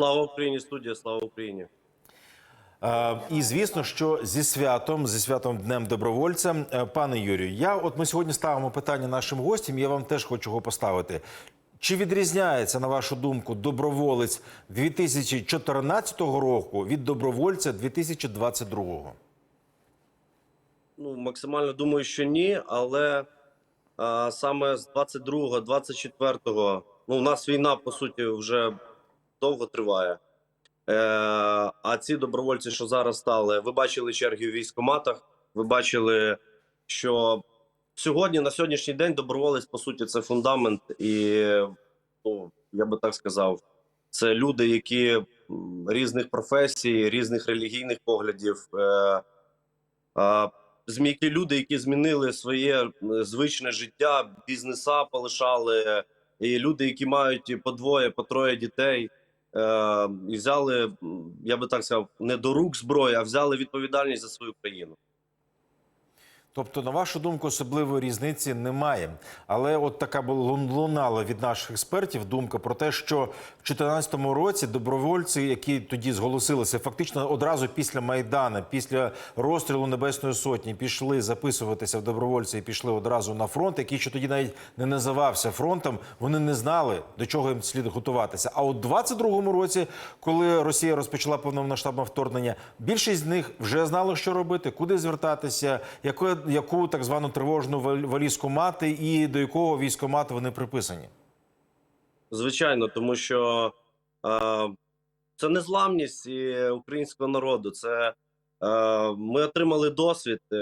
Слава Україні, студія, слава Україні. Е, І звісно, що зі святом, зі святом Днем добровольця, Е, пане Юрію, я от ми сьогодні ставимо питання нашим гостям. Я вам теж хочу його поставити. Чи відрізняється на вашу думку доброволець 2014 року від добровольця 2022? Ну, максимально думаю, що ні, але а, саме з 22-го, 24-го, ну, у нас війна, по суті, вже довго триває. Е, а ці добровольці, що зараз стали, ви бачили черги в військкоматах, ви бачили, що сьогодні, на сьогоднішній день, доброволець, по суті, це фундамент, і ну, я би так сказав, це люди, які різних професій, різних релігійних поглядів. Е, а, Змійки люди, які змінили своє е, звичне життя, бізнеса полишали, і люди, які мають по двоє, по троє дітей, е, і взяли, я би так сказав, не до рук зброю, а взяли відповідальність за свою країну. Тобто, на вашу думку, особливої різниці немає. Але от така лунала від наших експертів думка про те, що в 2014 році добровольці, які тоді зголосилися, фактично одразу після Майдана, після розстрілу Небесної Сотні, пішли записуватися в добровольці і пішли одразу на фронт, який ще тоді навіть не називався фронтом. Вони не знали, до чого їм слід готуватися. А от у 22-му році, коли Росія розпочала повномасштабне вторгнення, більшість з них вже знали, що робити, куди звертатися, яку, яку так звану тривожну валізку мати, і до якого військомату вони приписані. Звичайно, тому що е, це незламність і українського народу. Це е, ми отримали досвід е,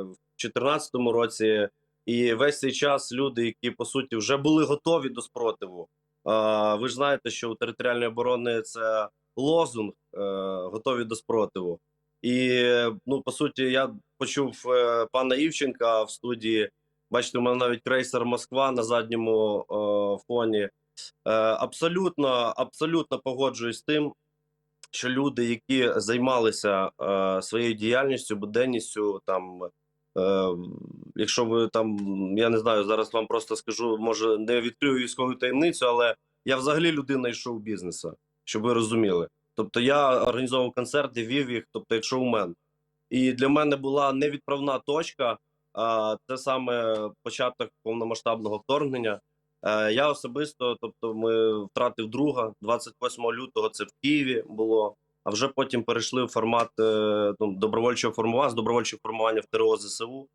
в 2014 році, і весь цей час люди, які по суті вже були готові до спротиву. Е, ви ж знаєте, що у територіальної оборони це лозунг е, готові до спротиву. І ну по суті, я почув е, пана Івченка в студії. Бачите, у мене навіть крейсер Москва на задньому е, фоні. Е, Абсолютно, абсолютно погоджуюсь з тим, що люди, які займалися е, своєю діяльністю, буденністю, там, якщо ви там, я не знаю, зараз вам просто скажу, може не відкрию військову таємницю, але я взагалі людина із шоу-бізнесу, щоб ви розуміли. Тобто я організовував концерти, вів їх, тобто як шоумен. І для мене була невідправна точка. А це саме початок повномасштабного вторгнення. Е, Я особисто, тобто, ми втратив друга 28 лютого. Це в Києві було. А вже потім перейшли в формат е, ну, добровольчого формування з добровольчого формування в ТРО ЗСУ.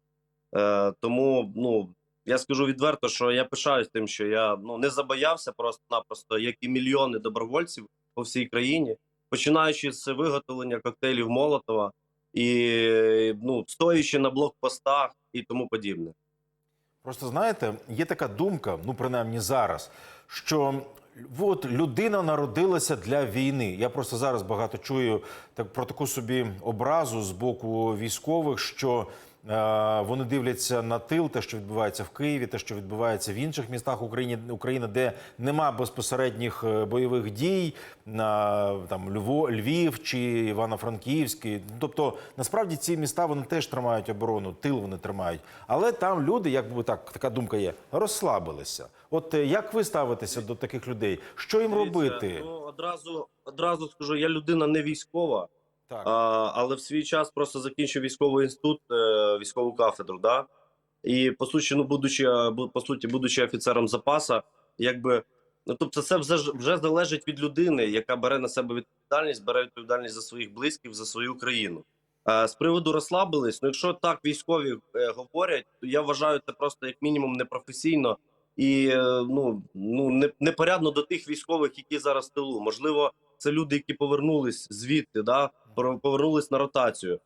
Е, Тому ну я скажу відверто, що я пишаюсь тим, що я ну не забоявся просто-напросто, як і мільйони добровольців по всій країні, починаючи з виготовлення коктейлів Молотова і ну стоячи на блокпостах і тому подібне. Просто знаєте, є така думка, ну принаймні зараз, що от людина народилася для війни. Я просто зараз багато чую так про таку собі образу з боку військових, що вони дивляться на тил, те, що відбувається в Києві, те, що відбувається в інших містах України, України, де нема безпосередніх е, бойових дій, на там Льво, Львів чи Івано-Франківський. Тобто, насправді ці міста вони теж тримають оборону, тил вони тримають. Але там люди, як би так, така думка є, розслабилися. От е, як ви ставитеся до таких людей? Що їм робити? Ну одразу одразу скажу, я людина не військова, А, але в свій час просто закінчив військовий інститут, е, військову кафедру. Да? І по суті, ну будучи е, по суті, будучи офіцером запаса, якби ну тобто, це вже вже залежить від людини, яка бере на себе відповідальність, бере відповідальність за своїх близьких, за свою країну. Е, З приводу розслабились, ну якщо так військові е, говорять, то я вважаю це просто як мінімум непрофесійно і е, ну, ну не, непорядно до тих військових, які зараз в тилу. Можливо, це люди, які повернулись звідти, да повернулись на ротацію.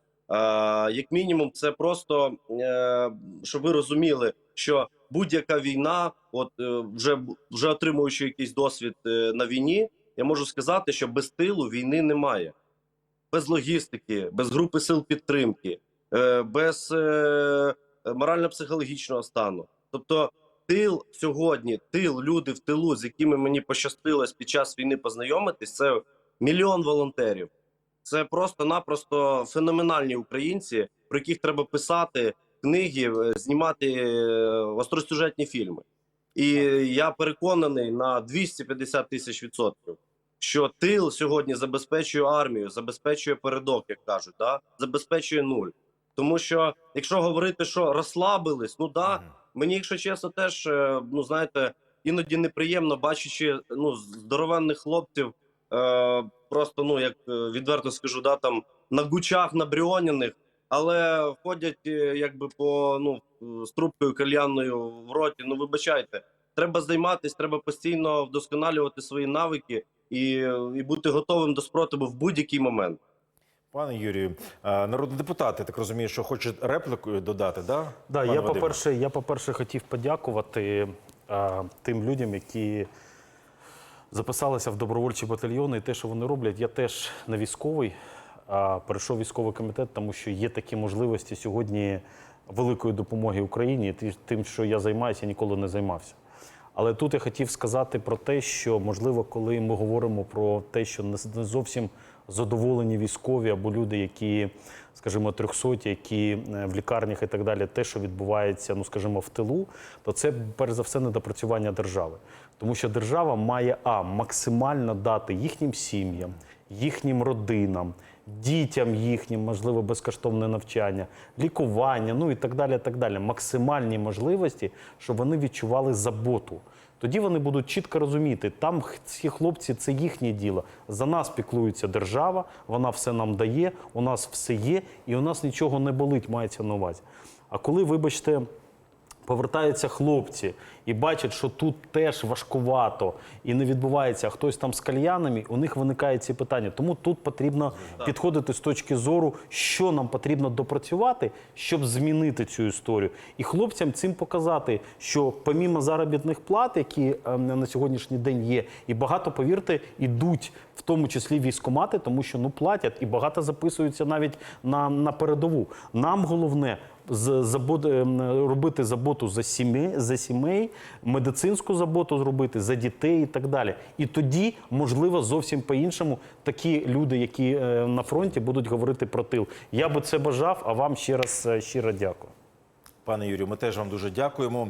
Як мінімум, це просто е, щоб ви розуміли, що будь-яка війна, от е, вже вже отримуючи якийсь досвід е, на війні, я можу сказати, що без тилу війни немає, без логістики, без групи сил підтримки, без морально-психологічного стану. Тобто, тил сьогодні, тил, люди в тилу, з якими мені пощастилось під час війни познайомитись, це мільйон волонтерів. Це просто-напросто феноменальні українці, про яких треба писати книги, е, знімати е, остросюжетні фільми. І я переконаний на 250 тисяч відсотків, що тил сьогодні забезпечує армію, забезпечує передок, як кажуть, да? забезпечує нуль. Тому що, якщо говорити, що розслабились, ну да, мені, якщо чесно, теж е, ну знаєте, іноді неприємно, бачачи ну здоровенних хлопців, е, просто ну як е, відверто скажу, да там на гучах набріоняних, але ходять е, якби по ну з трубкою кальянною в роті. Ну вибачайте, треба займатися, треба постійно вдосконалювати свої навики і, і бути готовим до спротиву в будь-який момент. Пане Юрію, е, народний депутат, я так розумію, що хоче репліку додати, да? Да, Пане я по-перше, я по-перше хотів подякувати а, тим людям, які записалися в добровольчі батальйони. І те, що вони роблять, я теж не військовий, а перейшов військовий комітет, тому що є такі можливості сьогодні великої допомоги Україні. Тим, що я займаюся, я ніколи не займався. Але тут я хотів сказати про те, що можливо, коли ми говоримо про те, що не зовсім задоволені військові або люди, які, скажімо, трьохсоті, які е, в лікарнях і так далі, те, що відбувається, ну скажімо, в тилу, то це перш за все недопрацювання держави. Тому що держава має а максимально дати їхнім сім'ям, їхнім родинам, дітям їхнім, можливо, безкоштовне навчання, лікування, ну і так далі. так далі. Максимальні можливості, щоб вони відчували заботу. Тоді вони будуть чітко розуміти, там ці хлопці це їхнє діло. За нас піклується держава, вона все нам дає, у нас все є, і у нас нічого не болить, мається на увазі. А коли, вибачте, повертаються хлопці і бачать, що тут теж важкувато і не відбувається, а хтось там з кальянами, у них виникають ці питання. Тому тут потрібно підходити з точки зору, що нам потрібно допрацювати, щоб змінити цю історію. І хлопцям цим показати, що помімо заробітних плат, які е, на сьогоднішній день є, і багато, повірте, ідуть в тому числі військомати, тому що ну платять і багато записуються навіть на, на передову. Нам головне ем, робити заботу за сімей, за сімей, медицинську заботу зробити за дітей і так далі. І тоді, можливо, зовсім по-іншому такі люди, які е, на фронті, будуть говорити про тил. Я би це бажав, а вам ще раз е, щиро дякую. Пане Юрію, ми теж вам дуже дякуємо.